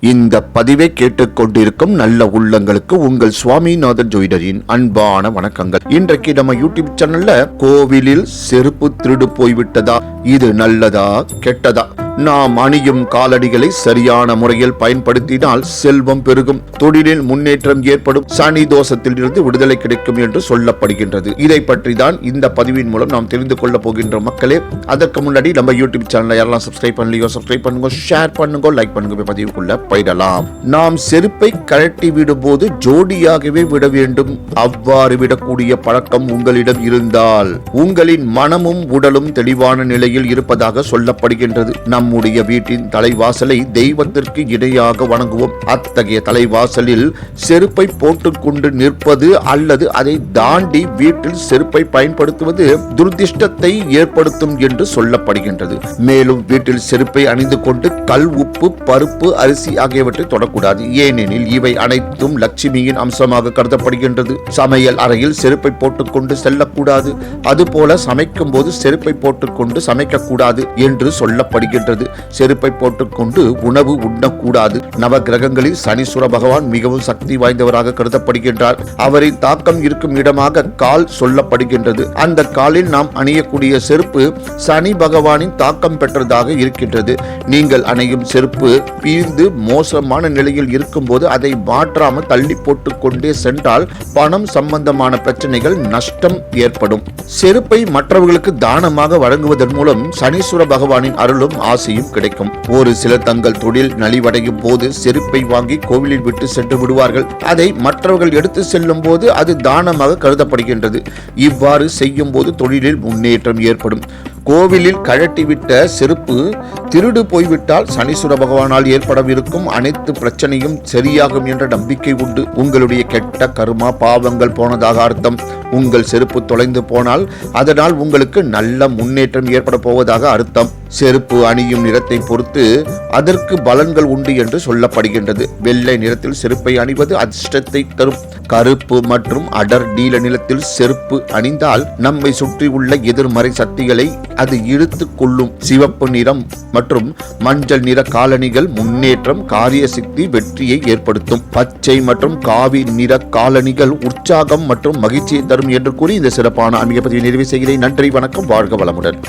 இந்த பதிவை கேட்டுக்கொண்டிருக்கும் நல்ல உள்ளங்களுக்கு உங்கள் சுவாமிநாதன் ஜோயிடரின் அன்பான வணக்கங்கள். இன்றைக்கு நம்ம யூடியூப் சேனல்ல கோவிலில் செருப்பு திருடு போய்விட்டதா? இது நல்லதா கெட்டதா? நாம் அணியும் காலடிகளை சரியான முறையில் பயன்படுத்தினால் செல்வம் பெருகும். தொழிலில் முன்னேற்றம் ஏற்படும். சனி தோஷத்தில் இருந்து விடுதலை கிடைக்கும் என்று சொல்லப்படுகின்றது. இதை பற்றி தான் இந்த பதிவின் மூலம் நாம் தெரிந்து கொள்ள போகின்ற மக்களே அதற்கு முன்னாடி நம்ம யூடியூப் சேனலை யாரெல்லாம் சப்ஸ்கிரைப் பண்ணலையோ சப்ஸ்கிரைப் பண்ணுங்க ஷேர் பண்ணுங்க லைக் பண்ணுங்க பதிவுக்குள்ள போயிடலாம். நாம் செருப்பை கழட்டி விடும்போது ஜோடியாகவே விட வேண்டும். அவ்வாறு விடக்கூடிய பழக்கம் உங்களிடம் இருந்தால் உங்களின் மனமும் உடலும் தெளிவான நிலையில் இருப்பதாக சொல்லப்படுகின்றது. நம் நம்முடைய வீட்டின் தலைவாசலை தெய்வத்திற்கு இணையாக வணங்குவோம். அத்தகைய தலைவாசலில் செருப்பை போட்டுக்கொண்டு நிற்பது அல்லது அதை தாண்டி வீட்டில் செருப்பை பயன்படுத்துவது துர்திஷ்டத்தை ஏற்படுத்தும் என்று சொல்லப்படுகின்றது. மேலும் வீட்டில் செருப்பை அணிந்து கொண்டு கல் உப்பு பருப்பு அரிசி ஆகியவற்றை தொடக்கூடாது. ஏனெனில் இவை அனைத்தும் லட்சுமியின் அம்சமாக கருதப்படுகின்றது. சமையல் அறையில் செருப்பை போட்டுக்கொண்டு செல்லக்கூடாது. அதுபோல சமைக்கும் போது செருப்பை போட்டுக்கொண்டு சமைக்கக்கூடாது என்று சொல்லப்படுகின்றது. கூடாது செருப்பை போட்டுக்கொண்டு உணவு உண்ணக்கூடாது. நவ கிரகங்களில் சனீஸ்வர பகவான் மிகவும் சக்தி வாய்ந்தவராக கருதப்படுகின்றார். அவரின் தாக்கம் இருக்கும் இடமாக கால் சொல்லப்படுகின்றது. அந்த காலில் நாம் அணியக்கூடிய செருப்பு சனி பகவானின் தாக்கம் பெற்றதாக இருக்கின்றது. நீங்கள் அணையும் செருப்பு பீந்து மோசமான நிலையில் இருக்கும்போது அதை மாற்றாமல் தள்ளி போட்டு கொண்டே சென்றால் பணம் சம்பந்தமான பிரச்சனைகள் நஷ்டம் ஏற்படும். செருப்பை மற்றவர்களுக்கு தானமாக வழங்குவதன் மூலம் சனீஸ்வர பகவானின் அருளும் ஆசை ஆசையும் கிடைக்கும். ஒரு சிலர் தங்கள் தொழில் நலிவடையும் போது செருப்பை வாங்கி கோவிலில் விட்டு சென்று விடுவார்கள். அதை மற்றவர்கள் எடுத்து செல்லும் போது அது தானமாக கருதப்படுகின்றது. இவ்வாறு செய்யும் போது தொழிலில் முன்னேற்றம் ஏற்படும். கோவிலில் கழட்டிவிட்ட செருப்பு திருடு போய்விட்டால் சனீஸ்வர பகவானால் ஏற்படவிருக்கும் அனைத்து பிரச்சனையும் சரியாகும் என்ற நம்பிக்கை உண்டு. உங்களுடைய கெட்ட கருமா பாவங்கள் போனதாக அர்த்தம். உங்கள் செருப்பு தொலைந்து போனால் அதனால் உங்களுக்கு நல்ல முன்னேற்றம் ஏற்பட போவதாக அர்த்தம். செருப்பு அணியும் நிறத்தை பொறுத்து அதற்கு பலன்கள் உண்டு என்று சொல்லப்படுகின்றது. வெள்ளை நிறத்தில் செருப்பை அணிவது அதிர்ஷ்டத்தை தரும். கருப்பு மற்றும் அடர் நீல நிலத்தில் செருப்பு அணிந்தால் நம்மை சுற்றி உள்ள எதிர்மறை சக்திகளை அது இழுத்து கொள்ளும். சிவப்பு நிறம் மற்றும் மஞ்சள் நிற காலணிகள் முன்னேற்றம் காரிய சக்தி வெற்றியை ஏற்படுத்தும். பச்சை மற்றும் காவி நிற காலணிகள் உற்சாகம் மற்றும் மகிழ்ச்சியை தரும் என்று கூறி இந்த சிறப்பான ஆன்மீக பதிவை நிறைவு செய்கிறேன். நன்றி வணக்கம் வாழ்க வளமுடன்.